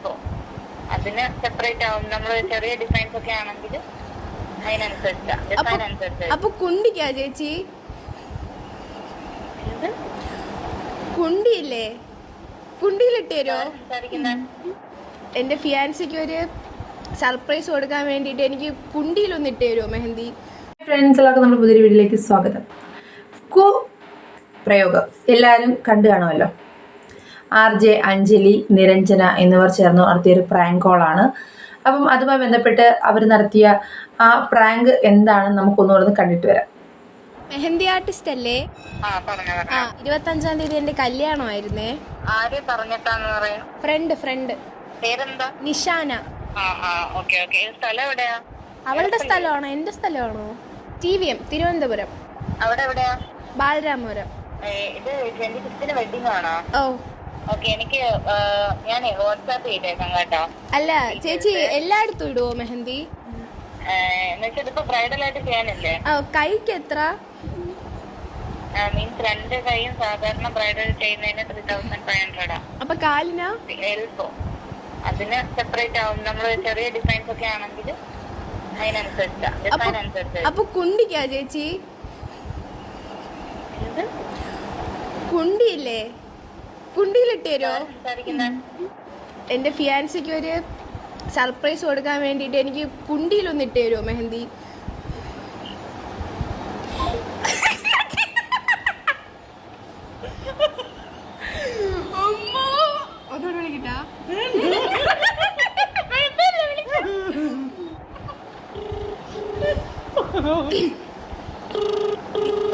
എളുപ്പം അതിന് സെപ്പറേറ്റ് ആവും. നമ്മൾ ചെറിയ ഡിസൈൻസ് ഒക്കെ ആണെങ്കിൽ അതിനനുസരിച്ചാ. ഡിസൈൻ അനുസരിച്ച് അപ്പൊ കുണ്ടിക്കാ ചേച്ചി? കുണ്ടിയില്ലേ? കുണ്ടിയിലിട്ട് തരുമോ എന്റെ ഫിയാൻസിക്ക് ഒരു സർപ്രൈസ് കൊടുക്കാൻ വേണ്ടിയിട്ട് എനിക്ക് കുണ്ടിയിലൊന്ന് ഇട്ട് തരുമോ മെഹന്തി? ഫ്രണ്ട്സ് എല്ലാവർക്കും നമ്മുടെ പുതിയൊരു വീട്ടിലേക്ക് സ്വാഗതം. കു പ്രയോഗം. എല്ലാവരും കണ്ടു കാണുമല്ലോ. ആർ ജെ അഞ്ജലി നിരഞ്ജന എന്നിവർ ചേർന്ന് നടത്തിയൊരു പ്രാങ്ക് കോളാണ് അപ്പം അതുമായി ബന്ധപ്പെട്ട് അവർ നടത്തിയ ആ പ്രാങ്ക് എന്താണെന്ന് നമുക്കൊന്നുകൂടെ കണ്ടിട്ട് വരാം. മെഹന്തി ആർട്ടിസ്റ്റ് അല്ലേ? ആ ഇരുപത്തഞ്ചാം തീയതി എന്റെ കല്യാണമായിരുന്നേ. ആര് പറഞ്ഞിട്ടാന്ന് പറയാം? ഫ്രണ്ട് ഫ്രണ്ട് പേരെന്താ? നിഷാന. സ്ഥലം എവിടെയാ? അവളുടെ സ്ഥലമാണോ? എന്റെ സ്ഥലമാണോ? T V M Thiruvananthapuram. അവിടെ എവിടെയാ? ബാലരാമപുരം. ഇത് വെഡിങ് ആണോ? ഓ. എനിക്ക് ഞാൻ വാട്സാപ്പ് ചെയ്തേക്കാം കേട്ടോ. അല്ല ചേച്ചി എല്ലായിടത്തും ഇടുവോ മെഹന്തി? എന്നുവെച്ചാൽ ബ്രൈഡൽ ആയിട്ട് ചെയ്യാനല്ലേ? കൈക്ക് എത്ര? മീൻസ് രണ്ട് കൈയും സാധാരണ ബ്രൈഡൽ ചെയ്യുന്നതിന് ത്രീ തൗസൻഡ് ഫൈവ് ഹൺഡ്രഡാ അപ്പൊ കാലിന്? എൽബോ അതിന് സെപ്പറേറ്റ് ആവും. നമ്മൾ ചെറിയ ഡിസൈൻസ് ഒക്കെ ആണെങ്കിൽ അതിനനുസരിച്ചാ. ഡിസൈൻ അനുസരിച്ച് അപ്പൊ കുണ്ടിക്കാ ചേച്ചി? കുണ്ടിയില്ലേ? കുണ്ടിയിലിട്ട് തരുമോ എന്റെ എന്റെ ഫിയാൻസിക്ക് ഒരു സർപ്രൈസ് കൊടുക്കാൻ വേണ്ടിയിട്ട് എനിക്ക് കുണ്ടിയിലൊന്ന് ഇട്ട് തരുമോ മെഹന്തി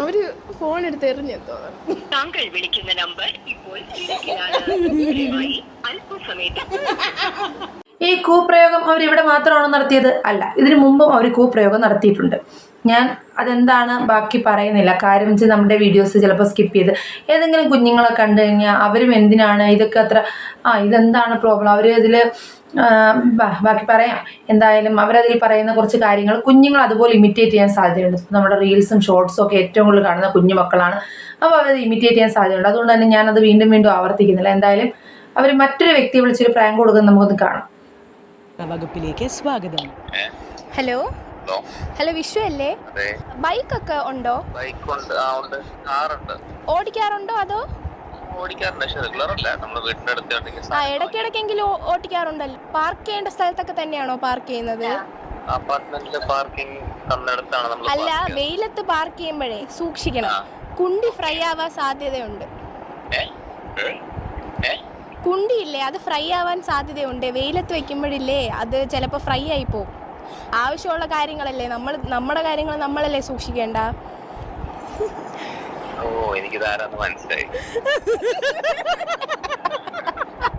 അവർ ഫോൺ എടുത്ത് എറിഞ്ഞെത്തോ. താങ്കൾ വിളിക്കുന്ന നമ്പർ ഇപ്പോൾ അല്പസമയത്ത് ഈ കൂപ്രയോഗം അവർ ഇവിടെ മാത്രമാണോ നടത്തിയത് അല്ല ഇതിനു മുമ്പും അവർ കൂപ്രയോഗം നടത്തിയിട്ടുണ്ട്. ഞാൻ അതെന്താണ് ബാക്കി പറയുന്നില്ല. കാര്യം വെച്ച് നമ്മുടെ വീഡിയോസ് ചിലപ്പോൾ സ്കിപ്പ് ചെയ്ത് ഏതെങ്കിലും കുഞ്ഞുങ്ങളെ കണ്ടു കഴിഞ്ഞാൽ അവരും എന്തിനാണ് ഇതൊക്കെ അത്ര ആ ഇതെന്താണ് പ്രോബ്ലം അവർ ഇതിൽ ബാക്കി പറയാം. എന്തായാലും അവരതിൽ പറയുന്ന കുറച്ച് കാര്യങ്ങൾ കുഞ്ഞുങ്ങൾ അതുപോലെ ഇമിറ്റേറ്റ് ചെയ്യാൻ സാധ്യതയുണ്ട്. നമ്മുടെ റീൽസും ഷോർട്സും ഒക്കെ ഏറ്റവും കൂടുതൽ കാണുന്ന കുഞ്ഞു മക്കളാണ്. അപ്പോൾ അവരത് ഇമിറ്റേറ്റ് ചെയ്യാൻ സാധ്യതയുണ്ട്. അതുകൊണ്ട് തന്നെ ഞാനത് വീണ്ടും വീണ്ടും ആവർത്തിക്കുന്നില്ല. എന്തായാലും അവർ മറ്റൊരു വ്യക്തിയെ വിളിച്ചൊരു പ്രാങ്ക് കൊടുക്കുന്നത് നമുക്കൊന്ന് കാണാം. വകുപ്പിലേക്ക് സ്വാഗതം. ഹലോ? ഹലോ? ഹലോ വിഷു അല്ലേ? ബൈക്ക് ബൈക്കൊക്കെ ഉണ്ടോ? ബൈക്ക് ഉണ്ട് ആ ഉണ്ട്. കാറുണ്ട്. ഓടിക്കാറുണ്ടോ അതോ? ഓടിക്കാറുണ്ട്. പക്ഷെ റെഗുലർ അല്ല. നമ്മുടെ വീടിന്റെ അടുത്ത് ആ ഇടയ്ക്കിടയ്ക്കെങ്കിലും ഓ- ഓടിക്കാറുണ്ടല്ലോ. പാർക്ക് ചെയ്യേണ്ട സ്ഥലത്തൊക്കെ തന്നെയാണോ പാർക്ക് ചെയ്യുന്നത്? അപ്പാർട്ട്മെന്റിൽ പാർക്കിംഗ് തന്നിടത്താണ് നമ്മൾ അല്ല വെയിലത്ത് പാർക്ക് ചെയ്യുമ്പോഴേ സൂക്ഷിക്കണം. കുണ്ടി ഫ്രൈ ആവാൻ സാധ്യതയുണ്ട്. കുണ്ടിയില്ലേ? അത് ഫ്രൈ ആവാൻ സാധ്യതയുണ്ട്. വെയിലത്ത് വെക്കുമ്പോഴില്ലേ അത് ചിലപ്പോൾ ഫ്രൈ ആയി പോകും ആവശ്യമുള്ള കാര്യങ്ങളല്ലേ നമ്മൾ നമ്മുടെ കാര്യങ്ങൾ നമ്മളല്ലേ സൂക്ഷിക്കേണ്ട? ഓ എനിക്ക് ഇതാരാന്ന് മനസ്സിലായി.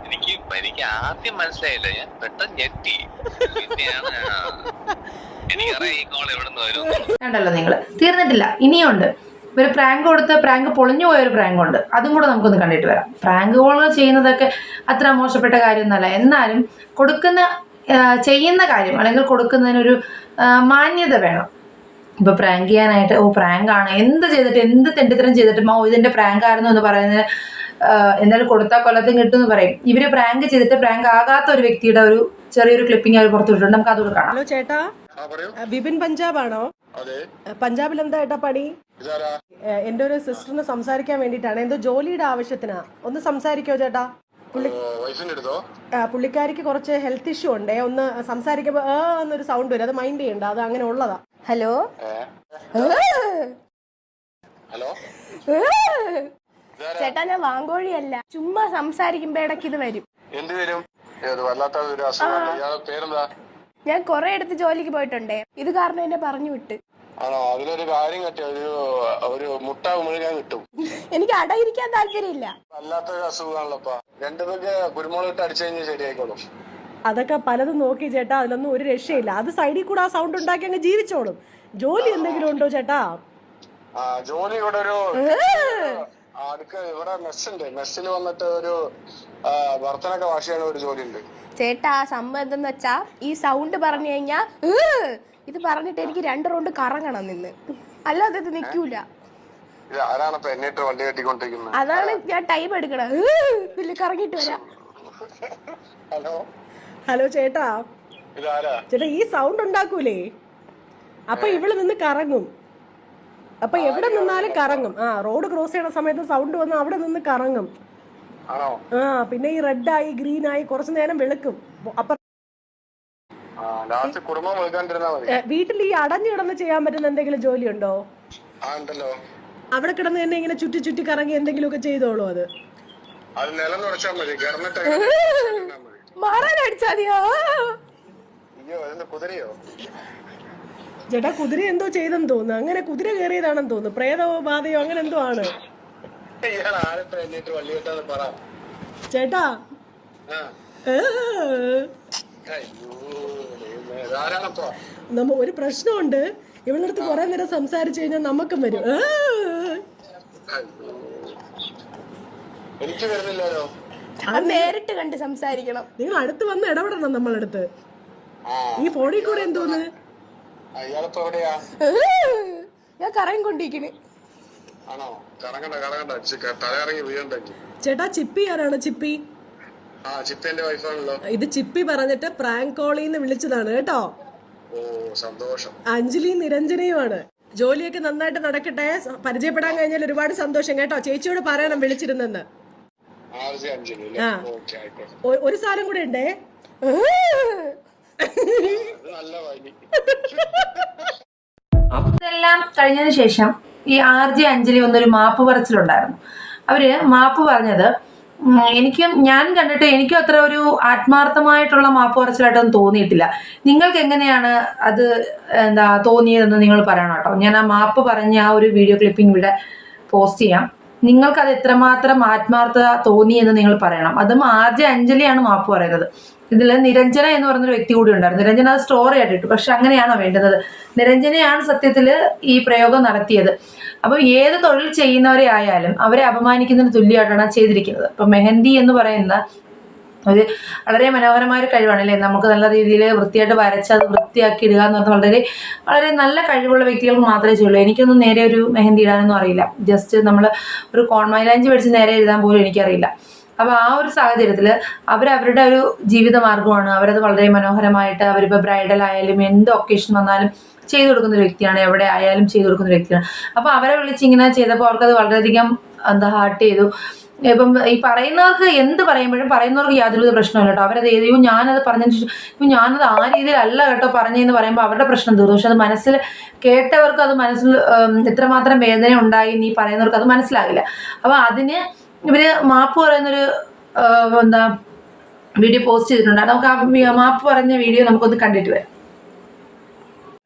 എനിക്ക് എനിക്ക് ആദ്യം മനസ്സിലായില്ല. ഞാൻ പെട്ടെന്ന് ഞെട്ടി. ഈ കോൾ കണ്ടല്ലോ നിങ്ങൾ തീർന്നിട്ടില്ല. ഇനിയുണ്ട്. ഒരു പ്രാങ്ക് കൊടുത്ത് പ്രാങ്ക് പൊളിഞ്ഞു പോയ ഒരു പ്രാങ്ക് ഉണ്ട്. അതും കൂടെ നമുക്കൊന്ന് കണ്ടിട്ട് വരാം. പ്രാങ്ക് കോളുകൾ ചെയ്യുന്നതൊക്കെ അത്ര മോശപ്പെട്ട കാര്യമൊന്നുമല്ല. എന്നാലും കൊടുക്കുന്ന ചെയ്യുന്ന കാര്യം അല്ലെങ്കിൽ കൊടുക്കുന്നതിനൊരു മാന്യത വേണം. ഇപ്പോൾ പ്രാങ്ക് ചെയ്യാനായിട്ട് ഓ പ്രാങ്ക് ആണ്. എന്ത് ചെയ്തിട്ട് എന്ത് തെണ്ടിത്തരം ചെയ്തിട്ടും ഓ ഇതിന്റെ പ്രാങ്ക് ആയിരുന്നു എന്ന് പറയുന്നത് എന്തായാലും കൊടുത്താൽ കൊല്ലത്തും കിട്ടും എന്ന് പറയും. ഇവർ പ്രാങ്ക് ചെയ്തിട്ട് പ്രാങ്ക് ആകാത്ത ഒരു വ്യക്തിയുടെ ഒരു ചെറിയൊരു ക്ലിപ്പിംഗ് അവർ പുറത്തു വിട്ടിട്ടുണ്ട്. നമുക്ക് അതുകൂടെ കാണാം. ഹലോ ചേട്ടാ. ആ, വിപിൻ പഞ്ചാബ് ആണോ പഞ്ചാബിൽ എന്താ ഏട്ടാ പണി? എന്റെ ഒരു സിസ്റ്ററിന് സംസാരിക്കാൻ വേണ്ടിട്ടാണ് എന്തോ ജോലിയുടെ ആവശ്യത്തിനാ. ഒന്ന് സംസാരിക്കോ ചേട്ടാ. പുള്ളിക്കാരിക്ക് കുറച്ച് ഹെൽത്ത് ഇഷ്യൂ ഉണ്ട്. ഒന്ന് സംസാരിക്കുമ്പോ എന്നൊരു സൗണ്ട് വരും. അത് മൈൻഡ് ചെയ്യണ്ട. അത് അങ്ങനെ ഉള്ളതാ. ഹലോ? ഹലോ? ചേട്ടാ ഞാൻ വാങ്കോഴിയല്ല. ചുമ്മാ സംസാരിക്കുമ്പോ ഇടയ്ക്ക് ഇത് വരും. എന്ത് വരും? വല്ലാത്ത പേരെന്താ? ഞാൻ കൊറേ അടുത്ത് ജോലിക്ക് പോയിട്ടുണ്ടേ. ഇത് കാരണം എന്നെ പറഞ്ഞു വിട്ട്. ആണോ? അതിലൊരു കാര്യം കിട്ടിയ ഒരു ഒരു മുട്ട മുഴുകാൻ കിട്ടും. എനിക്ക് അടയിരിക്കാൻ താല്പര്യമില്ല. അല്ലാത്ത ഒരു അസുഖമാണല്ലോപ്പാ. രണ്ടു പേർക്ക് കുരുമുളക് ഇട്ട് അടിച്ചു കഴിഞ്ഞാൽ ശരിയായിക്കോളും. അതൊക്കെ പലതും നോക്കി ചേട്ടാ അതിലൊന്നും ഒരു രക്ഷയില്ല. അത് സൈഡിൽ കൂടെ ആ സൗണ്ട് ഉണ്ടാക്കി അങ്ങ് ജീവിച്ചോളും. ജോലി എന്തെങ്കിലും ഉണ്ടോ ചേട്ടാ? ജോലി ഇവിടെ ഒരു അടുക്ക ഇവിടെ മെസ്സുണ്ട് മെസ്സിൽ വന്നിട്ട് ഒരു ബർത്തനൊക്കെ വാഷ് ചെയ്യുന്ന ഒരു ജോലി ഉണ്ട്. ചേട്ടാ സംഭവം എന്തെന്ന് വെച്ചാ ഈ സൗണ്ട് പറഞ്ഞു കഴിഞ്ഞാ! ഇത് പറഞ്ഞിട്ട് എനിക്ക് രണ്ട് റൗണ്ട് കറങ്ങണം നിന്ന്. അല്ലാതെ ഇത് കെട്ടിക്കൊണ്ടിരിക്കുന്നത്? അതാണ് ഞാൻ ടൈം എടുക്കണത്. ഇതിൽ കറങ്ങിട്ട് വരാം. ഹലോ? ഹലോ ചേട്ടാ. ചേട്ടാ ഈ സൗണ്ട് ഉണ്ടാക്കൂലേ? അപ്പൊ ഇവൾ നിന്ന് കറങ്ങും. അപ്പൊ എവിടെ നിന്നാലും കറങ്ങും. ആ റോഡ് ക്രോസ് ചെയ്യണ സമയത്ത് സൗണ്ട് വന്ന് അവിടെ നിന്ന് കറങ്ങും. ആ പിന്നെ ഈ റെഡ് ആയി ഗ്രീൻ ആയി കുറച്ചു നേരം വെളുക്കും. അപ്പൊ വീട്ടിൽ ഈ അടഞ്ഞു കിടന്ന് ചെയ്യാൻ പറ്റുന്ന എന്തെങ്കിലും ജോലി ഉണ്ടോ അവിടെ കിടന്ന് തന്നെ ഇങ്ങനെ ചുറ്റി ചുറ്റി കറങ്ങി എന്തെങ്കിലും ഒക്കെ ചെയ്തോളൂ അത്. മതിയോ കുതിരയോ? ചേട്ടാ കുതിര എന്തോ ചെയ്തെന്ന് തോന്നുന്നു. അങ്ങനെ കുതിര കയറിയതാണെന്ന് തോന്നുന്നു. പ്രേതമോ ബാധയോ അങ്ങനെ എന്തോ ആണ്. ചേട്ടാ. നമ്മ ഒരു പ്രശ്നമുണ്ട്. ഇവളുടെ അടുത്ത് കുറെ നേരം സംസാരിച്ചു കഴിഞ്ഞാൽ നമുക്കും വരും. എനിക്ക് വരുന്നില്ലല്ലോ. നേരിട്ട് കണ്ട് സംസാരിക്കണം. നിങ്ങൾ അടുത്ത് വന്ന് ഇടപെടണം നമ്മളടുത്ത്. ഈ ഫോണിൽ കൂടെ എന്തോന്ന്? ഞാൻ കറങ്ങി കൊണ്ടിരിക്കണേ ചേട്ടാ ചിപ്പി ആരാണ് ചിപ്പി? ഇത് ചിപ്പി പറഞ്ഞിട്ട് പ്രാങ്ക് കോളിന്ന് വിളിച്ചതാണ് കേട്ടോ. ഓ സന്തോഷം. അഞ്ജലി നിരഞ്ജനയുമാണ്. ജോലിയൊക്കെ നന്നായിട്ട് നടക്കട്ടെ. പരിചയപ്പെടാൻ കഴിഞ്ഞാൽ ഒരുപാട് സന്തോഷം കേട്ടോ. ചേച്ചിയോട് പറയണം വിളിച്ചിരുന്നെന്ന്. ഒരു സാധനം കൂടെ ഉണ്ടേ? അതെല്ലാം ഇതെല്ലാം കഴിഞ്ഞതിന് ശേഷം ഈ ആർ ജെ അഞ്ജലി ഒന്നൊരു മാപ്പ് പറച്ചിലുണ്ടായിരുന്നു. അവർ മാപ്പ് പറഞ്ഞത് എനിക്കും ഞാൻ കണ്ടിട്ട് എനിക്കും അത്ര ഒരു ആത്മാർത്ഥമായിട്ടുള്ള മാപ്പ് പറച്ചിലായിട്ടൊന്നും തോന്നിയിട്ടില്ല. നിങ്ങൾക്ക് എങ്ങനെയാണ് അത് എന്താ തോന്നിയതെന്ന് നിങ്ങൾ പറയണം കേട്ടോ. ഞാൻ ആ മാപ്പ് പറഞ്ഞ ആ ഒരു വീഡിയോ ക്ലിപ്പിംഗ് ഇവിടെ പോസ്റ്റ് ചെയ്യാം. നിങ്ങൾക്ക് അത് എത്രമാത്രം ആത്മാർത്ഥത തോന്നിയെന്ന് നിങ്ങൾ പറയണം. അതും ആദ്യ അഞ്ജലിയാണ് മാപ്പ് പറയുന്നത്. ഇതിൽ നിരഞ്ജന എന്ന് പറഞ്ഞൊരു വ്യക്തി കൂടി ഉണ്ടായിരുന്നു. നിരഞ്ജന അത് സ്റ്റോറി ആയിട്ട് ഇട്ടു. പക്ഷെ അങ്ങനെയാണോ വേണ്ടുന്നത് നിരഞ്ജനയാണ് സത്യത്തിൽ ഈ പ്രയോഗം നടത്തിയത്. അപ്പോൾ ഏത് തൊഴിൽ ചെയ്യുന്നവരെ ആയാലും അവരെ അപമാനിക്കുന്നതിന് തുല്യമായിട്ടാണ് ചെയ്തിരിക്കുന്നത്. അപ്പം മെഹന്തി എന്ന് പറയുന്ന ഒരു വളരെ മനോഹരമായ ഒരു കഴിവാണ് അല്ലേ നമുക്ക് നല്ല രീതിയിൽ വൃത്തിയായിട്ട് വരച്ച് അത് വൃത്തിയാക്കി ഇടുക എന്ന് പറഞ്ഞാൽ വളരെ വളരെ നല്ല കഴിവുള്ള വ്യക്തികൾക്ക് മാത്രമേ ചെയ്യുള്ളൂ. എനിക്കൊന്നും നേരെ ഒരു മെഹന്തി ഇടാനൊന്നും അറിയില്ല. ജസ്റ്റ് നമ്മൾ ഒരു കോൺമൈലാഞ്ചി പഠിച്ച് നേരെ എഴുതാൻ പോലും എനിക്കറിയില്ല. അപ്പോൾ ആ ഒരു സാഹചര്യത്തിൽ അവരവരുടെ ഒരു ജീവിത മാർഗമാണ് അവരത് വളരെ മനോഹരമായിട്ട് അവരിപ്പോൾ ബ്രൈഡൽ ആയാലും എന്ത് ഒക്കേഷൻ വന്നാലും ചെയ്തു കൊടുക്കുന്ന ഒരു വ്യക്തിയാണ് എവിടെ ആയാലും ചെയ്തു കൊടുക്കുന്ന ഒരു വ്യക്തിയാണ്. അപ്പോൾ അവരെ വിളിച്ച് ഇങ്ങനെ ചെയ്തപ്പോൾ അവർക്കത് വളരെയധികം എന്താ ഹാർട്ട് ചെയ്തു. ഇപ്പം ഈ പറയുന്നവർക്ക് എന്ത് പറയുമ്പോഴും പറയുന്നവർക്ക് യാതൊരുവിധ പ്രശ്നമില്ല കേട്ടോ. അവരത് ഏതെയോ ഞാനത് പറഞ്ഞതിന് ശേഷം ഇപ്പം ഞാനത് ആ രീതിയിലല്ല കേട്ടോ പറഞ്ഞതെന്ന് പറയുമ്പോൾ അവരുടെ പ്രശ്നം തീർന്നു. പക്ഷെ അത് മനസ്സിൽ കേട്ടവർക്ക് അത് മനസ്സിൽ എത്രമാത്രം വേദന ഉണ്ടായി നീ പറയുന്നവർക്ക് അത് മനസ്സിലാകില്ല. അപ്പോൾ അതിന് ഇവർ മാപ്പ് പറയുന്നൊരു എന്താ വീഡിയോ പോസ്റ്റ് ചെയ്തിട്ടുണ്ട്. നമുക്ക് ആ മാപ്പ് പറഞ്ഞ വീഡിയോ നമുക്കൊന്ന് കണ്ടിട്ട് വരാം.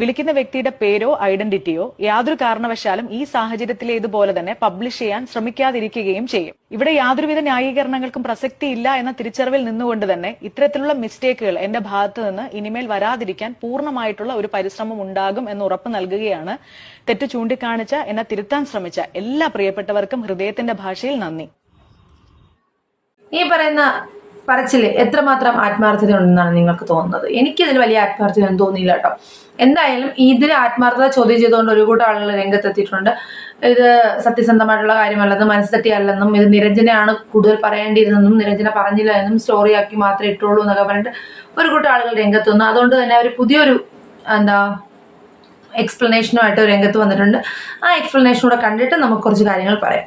വിളിക്കുന്ന വ്യക്തിയുടെ പേരോ ഐഡന്റിറ്റിയോ യാതൊരു കാരണവശാലും ഈ സാഹചര്യത്തിലേതുപോലെ തന്നെ പബ്ലിഷ് ചെയ്യാൻ ശ്രമിക്കാതിരിക്കുകയും ചെയ്യും. ഇവിടെ യാതൊരുവിധ ന്യായീകരണങ്ങൾക്കും പ്രസക്തിയില്ല എന്ന തിരിച്ചറിവിൽ നിന്നുകൊണ്ട് തന്നെ ഇത്തരത്തിലുള്ള മിസ്റ്റേക്കുകൾ എന്റെ ഭാഗത്ത് നിന്ന് ഇനിമേൽ വരാതിരിക്കാൻ പൂർണമായിട്ടുള്ള ഒരു പരിശ്രമം ഉണ്ടാകും എന്ന് ഉറപ്പ് നൽകുകയാണ് തെറ്റ് ചൂണ്ടിക്കാണിച്ച എന്നെ തിരുത്താൻ ശ്രമിച്ച എല്ലാ പ്രിയപ്പെട്ടവർക്കും ഹൃദയത്തിന്റെ ഭാഷയിൽ നന്ദി. ഈ പറയുന്ന പറച്ചിൽ എത്രമാത്രം ആത്മാർത്ഥത ഉണ്ടെന്നാണ് നിങ്ങൾക്ക് തോന്നുന്നത്? എനിക്കിതിൽ വലിയ ആത്മാർത്ഥത ഒന്നും തോന്നിയില്ല കേട്ടോ. എന്തായാലും ഇതിൽ ആത്മാർത്ഥത ചോദ്യം ചെയ്തുകൊണ്ട് ഒരു കൂട്ടം ആളുകൾ രംഗത്തെത്തിയിട്ടുണ്ട്. ഇത് സത്യസന്ധമായിട്ടുള്ള കാര്യമല്ലെന്നും മനസ്സറ്റിയല്ലെന്നും ഇത് നിരഞ്ജനയാണ് കൂടുതൽ പറയേണ്ടിയിരുന്നെന്നും നിരഞ്ജന പറഞ്ഞില്ല എന്നും സ്റ്റോറിയാക്കി മാത്രമേ ഇട്ടുള്ളൂ എന്നൊക്കെ പറഞ്ഞിട്ട് ഒരു കൂട്ടം ആളുകൾ രംഗത്ത് വന്നു. അതുകൊണ്ട് തന്നെ അവർ പുതിയൊരു എന്താ എക്സ്പ്ലനേഷനുമായിട്ട് രംഗത്ത് വന്നിട്ടുണ്ട്. ആ എക്സ്പ്ലനേഷൻ കൂടെ കണ്ടിട്ട് നമുക്ക് കുറച്ച് കാര്യങ്ങൾ പറയാം.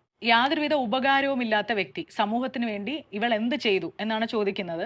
യാതൊരുവിധ ഉപകാരവുമില്ലാത്ത വ്യക്തി സമൂഹത്തിന് വേണ്ടി ഇവൾ എന്ത് ചെയ്തു എന്നാണ് ചോദിക്കുന്നത്.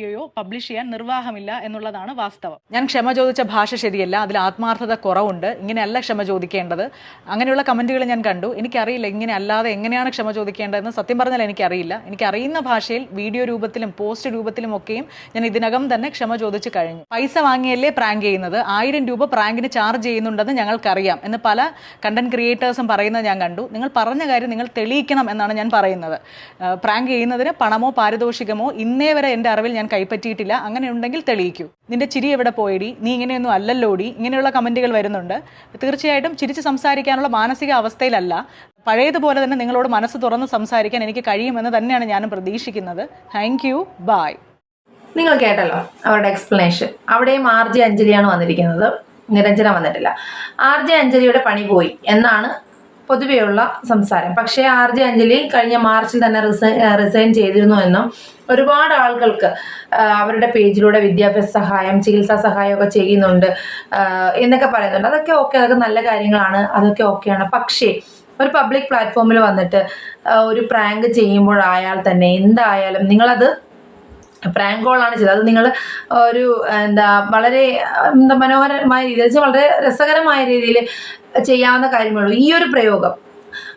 ഓഡിയോയോ പബ്ലിഷ് ചെയ്യാൻ നിർവാഹമില്ല എന്നുള്ളതാണ് വാസ്തവം. ഞാൻ ക്ഷമ ചോദിച്ച ഭാഷ ശരിയല്ല അതിൽ ആത്മാർത്ഥത കുറവുണ്ട്. ഇങ്ങനെയല്ല ക്ഷമ ചോദിക്കേണ്ടത്. അങ്ങനെയുള്ള കമന്റുകൾ ഞാൻ കണ്ടു. എനിക്കറിയില്ല ഇങ്ങനെ അല്ലാതെ എങ്ങനെയാണ് ക്ഷമ ചോദിക്കേണ്ടതെന്ന്. സത്യം പറഞ്ഞാൽ എനിക്കറിയില്ല. എനിക്കറിയുന്ന ഭാഷയിൽ വീഡിയോ രൂപത്തിലും പോസ്റ്റ് രൂപത്തിലും ഒക്കെയും ഞാൻ ഇതിനകം തന്നെ ക്ഷമ ചോദിച്ചു കഴിഞ്ഞു. പൈസ വാങ്ങിയല്ലേ പ്രാങ്ക് ചെയ്യുന്നത്? ആയിരം രൂപ പ്രാങ്കിന് ചാർജ് ചെയ്യുന്നുണ്ടെന്ന് ഞങ്ങൾക്കറിയാം എന്ന് പല കണ്ടന്റ് ക്രിയേറ്റേഴ്സും പറയുന്നത് ഞാൻ കണ്ടു. നിങ്ങൾ പറഞ്ഞ കാര്യം നിങ്ങൾ തെളിയിക്കണം എന്നാണ് ഞാൻ പറയുന്നത്. പ്രാങ്ക് ചെയ്യുന്നതിന് പണമോ പാരിതോഷികമോ ഇന്നേ വരെ എന്റെ അറിവിൽ ഞാൻ കൈപ്പറ്റിയിട്ടില്ല. അങ്ങനെ ഉണ്ടെങ്കിൽ തെളിയിക്കൂ. നിന്റെ ചിരി എവിടെ പോയിടി? നീ ഇങ്ങനെയൊന്നും അല്ലല്ലോടി. ഇങ്ങനെയുള്ള കമന്റുകൾ വരുന്നുണ്ട്. തീർച്ചയായിട്ടും ചിരിച്ച് സംസാരിക്കാനുള്ള മാനസിക അവസ്ഥയിലല്ല. പഴയതുപോലെ തന്നെ നിങ്ങളോട് മനസ്സ് തുറന്ന് സംസാരിക്കാൻ എനിക്ക് കഴിയുമെന്ന് തന്നെയാണ് ഞാനും പ്രതീക്ഷിക്കുന്നത്. താങ്ക് യു ബായ് നിങ്ങൾ കേട്ടല്ലോ അവരുടെ എക്സ്പ്ലനേഷൻ അവിടെയും ആർ ജെ അഞ്ജലിയാണ് വന്നിരിക്കുന്നത്. നിരഞ്ജന വന്നിട്ടില്ല. ആർ ജെ അഞ്ജലിയുടെ പണി പോയി എന്നാണ് പൊതുവെയുള്ള സംസാരം. പക്ഷേ ആർ ജെ അഞ്ജലി കഴിഞ്ഞ മാർച്ചിൽ തന്നെ റിസൈൻ റിസൈൻ ചെയ്തിരുന്നു എന്നും ഒരുപാട് ആളുകൾക്ക് അവരുടെ പേജിലൂടെ വിദ്യാഭ്യാസ സഹായം ചികിത്സാ സഹായമൊക്കെ ചെയ്യുന്നുണ്ട് എന്നൊക്കെ പറയുന്നുണ്ട്. അതൊക്കെ ഓക്കെ അതൊക്കെ നല്ല കാര്യങ്ങളാണ് അതൊക്കെ ഓക്കെയാണ്. പക്ഷേ ഒരു പബ്ലിക് പ്ലാറ്റ്ഫോമിൽ വന്നിട്ട് ഒരു പ്രാങ്ക് ചെയ്യുമ്പോഴായാൽ തന്നെ എന്തായാലും നിങ്ങളത് പ്രാങ്ക് കോളാണ് ചെയ്തത്. അത് നിങ്ങൾ ഒരു എന്താ വളരെ എന്താ മനോഹരമായ രീതിയിൽ വളരെ രസകരമായ രീതിയിൽ ചെയ്യാവുന്ന കാര്യമുള്ളൂ ഈ ഒരു പ്രയോഗം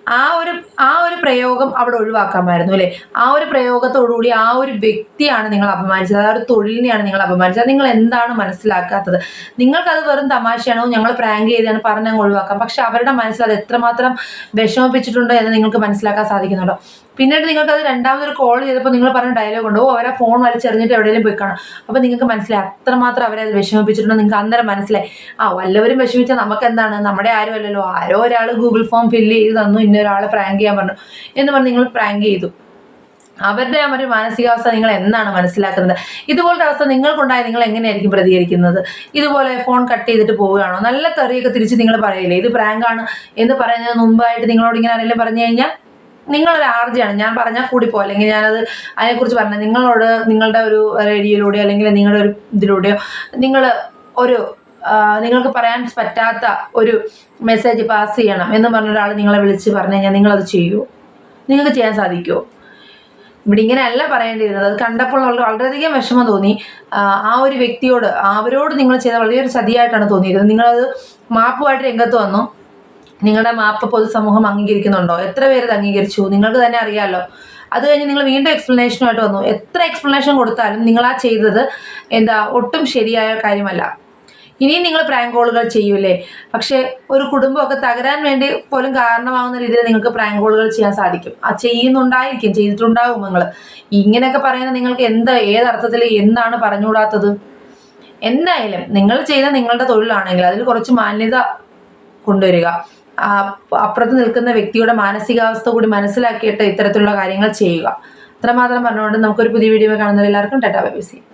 ആ ഒരു ആ ഒരു പ്രയോഗം അവിടെ ഒഴിവാക്കാമായിരുന്നു അല്ലേ? ആ ഒരു പ്രയോഗത്തോടുകൂടി ആ ഒരു വ്യക്തിയാണ് നിങ്ങൾ അപമാനിച്ചത്. ആ ഒരു തൊഴിലിനെയാണ് നിങ്ങൾ അപമാനിച്ചത്. നിങ്ങൾ എന്താണ് മനസ്സിലാക്കാത്തത്? നിങ്ങൾക്കത് വെറും തമാശയാണോ? ഞങ്ങൾ പ്രാങ്ക് ചെയ്താണ് പറഞ്ഞങ്ങ് ഒഴിവാക്കാം. പക്ഷെ അവരുടെ മനസ്സിൽ അത് എത്രമാത്രം വിഷമിപ്പിച്ചിട്ടുണ്ട് എന്ന് നിങ്ങൾക്ക് മനസ്സിലാക്കാൻ സാധിക്കുന്നുണ്ടോ? പിന്നീട് നിങ്ങൾക്ക് അത് രണ്ടാമതൊരു കോൾ ചെയ്തപ്പോൾ നിങ്ങൾ പറഞ്ഞ ഡയലോഗ് ഉണ്ടോ. അവരെ ഫോൺ വലിച്ചെറിഞ്ഞിട്ട് എവിടെയെങ്കിലും പോയി കാണാം. അപ്പോൾ നിങ്ങൾക്ക് മനസ്സിലായി. അത്രമാത്രം അവരെ അത് വിഷമിപ്പിച്ചിട്ടുണ്ടോ. നിങ്ങൾക്ക് അന്നേരം മനസ്സിലായി. ആ വല്ലവരും വിഷമിച്ചാൽ നമുക്ക് എന്താണ് നമ്മുടെ ആരും അല്ലല്ലോ ആരോ ഒരാൾ ഗൂഗിൾ ഫോം ഫില്ല് ചെയ്ത് തന്നു. ഇന്ന ഒരാളെ പ്രാങ്ക് ചെയ്യാൻ പറഞ്ഞു. എന്ന് പറഞ്ഞ് നിങ്ങൾ പ്രാങ്ക് ചെയ്തു. അവരുടെ ആ ഒരു മാനസികാവസ്ഥ നിങ്ങൾ എന്നാണ് മനസ്സിലാക്കുന്നത്? ഇതുപോലത്തെ അവസ്ഥ നിങ്ങൾക്കുണ്ടായ നിങ്ങൾ എങ്ങനെയായിരിക്കും പ്രതികരിക്കുന്നത്? ഇതുപോലെ ഫോൺ കട്ട് ചെയ്തിട്ട് പോവുകയാണോ? നല്ല തെറിയൊക്കെ തിരിച്ച് നിങ്ങൾ പറയില്ലേ? ഇത് പ്രാങ്കാണ് എന്ന് പറയുന്നതിന് മുമ്പായിട്ട് നിങ്ങളോട് ഇങ്ങനെ ആരെങ്കിലും പറഞ്ഞു കഴിഞ്ഞാൽ നിങ്ങളൊരു ആർജിയാണ്. ഞാൻ പറഞ്ഞാൽ കൂടിപ്പോ. അല്ലെങ്കിൽ ഞാനത് അതിനെക്കുറിച്ച് പറഞ്ഞാൽ നിങ്ങളോട് നിങ്ങളുടെ ഒരു റേഡിയോയിലൂടെയോ അല്ലെങ്കിൽ നിങ്ങളുടെ ഒരു ഇതിലൂടെയോ നിങ്ങൾ ഒരു നിങ്ങൾക്ക് പറയാൻ പറ്റാത്ത ഒരു മെസ്സേജ് പാസ് ചെയ്യണം എന്ന് പറഞ്ഞ ഒരാൾ നിങ്ങളെ വിളിച്ച് പറഞ്ഞു കഴിഞ്ഞാൽ നിങ്ങളത് ചെയ്യുമോ നിങ്ങൾക്ക് ചെയ്യാൻ സാധിക്കുമോ ഇവിടെ ഇങ്ങനെയല്ല പറയേണ്ടിയിരുന്നത്. അത് കണ്ടപ്പോൾ വളരെ വളരെയധികം വിഷമം തോന്നി. ആ, ഒരു വ്യക്തിയോട് അവരോട് നിങ്ങൾ ചെയ്ത വലിയൊരു ചതിയായിട്ടാണ് തോന്നിയിരുന്നത് നിങ്ങളത് മാപ്പുമായിട്ട് രംഗത്ത് വന്നു. നിങ്ങളുടെ മാപ്പ് പൊതുസമൂഹം അംഗീകരിക്കുന്നുണ്ടോ? എത്ര പേര് ഇത് അംഗീകരിച്ചു? നിങ്ങൾക്ക് തന്നെ അറിയാമല്ലോ അത് കഴിഞ്ഞ് നിങ്ങൾ വീണ്ടും എക്സ്പ്ലനേഷനുമായിട്ട് വന്നു. എത്ര എക്സ്പ്ലനേഷൻ കൊടുത്താലും നിങ്ങൾ ആ ചെയ്തത് എന്താ ഒട്ടും ശരിയായ കാര്യമല്ല. ഇനിയും നിങ്ങൾ പ്രാങ്ക് കോളുകൾ ചെയ്യൂലേ? പക്ഷേ ഒരു കുടുംബമൊക്കെ തകരാൻ വേണ്ടി പോലും കാരണമാകുന്ന രീതിയിൽ നിങ്ങൾക്ക് പ്രാങ്ക് കോളുകൾ ചെയ്യാൻ സാധിക്കും. ആ ചെയ്യുന്നുണ്ടായിരിക്കും ചെയ്തിട്ടുണ്ടാകും നിങ്ങൾ. ഇങ്ങനെയൊക്കെ പറയുന്ന നിങ്ങൾക്ക് എന്ത് ഏതർത്ഥത്തിൽ എന്താണ് പറഞ്ഞുകൂടാത്തത്? എന്തായാലും നിങ്ങൾ ചെയ്ത നിങ്ങളുടെ തൊഴിലാണെങ്കിൽ അതിൽ കുറച്ച് മാന്യത കൊണ്ടുവരിക. അപ്പുറത്ത് നിൽക്കുന്ന വ്യക്തിയുടെ മാനസികാവസ്ഥ കൂടി മനസ്സിലാക്കിയിട്ട് ഇത്തരത്തിലുള്ള കാര്യങ്ങൾ ചെയ്യുക. അത്രമാത്രം പറഞ്ഞുകൊണ്ട് നമുക്കൊരു പുതിയ വീഡിയോ കാണുന്നവരെല്ലാവർക്കും ടാറ്റാ ബൈ ബൈ